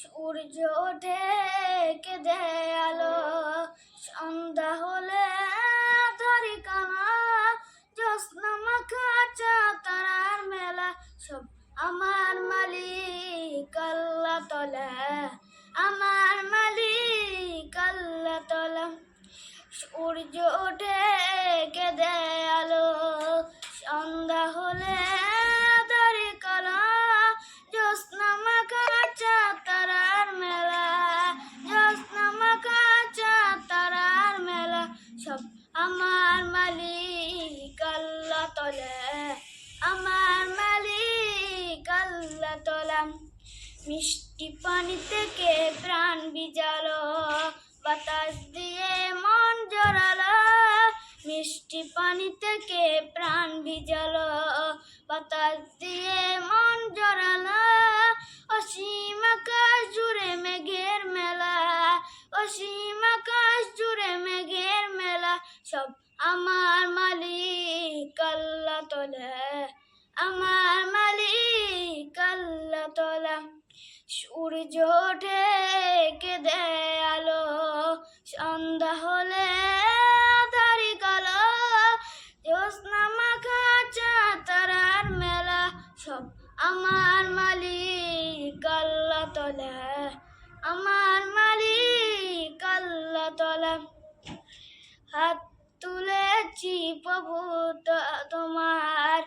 সূর্য ওঠে কেঁদে আলো, সন্ধ্যা হলে ধরি কানা, জ্যোৎস্না মাখা তারার মেলা, সব আমার মালিক আল্লাহ তলা, আমার মালিক আল্লাহ তলা। সূর্য ওঠে কেঁদে আমার মালিক আল্লাহ তলে আমার মালিক আল্লাহ তলা মিষ্টি পানি থেকে প্রাণ বিজালো বাতাস দিয়ে মন জড়ালো মিষ্টি পানি থেকে প্রাণ বিজালো বাতাস দিয়ে সব আমার মালিক, আল্লাহ তোলে। আমার মালিক, আল্লাহ তোলা। সূর্য ওঠে, কেঁদে আলো। সন্ধ্যা হলে ধারি কালো। জ্যোৎস্না মাখা তারার মেলা। সব আমার মালিক, আল্লাহ তোলা। আমার মালিক, আল্লাহ তোলা। হাত তুলেছি প্রভু তোমার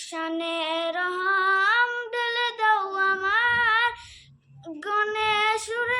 সেন রহা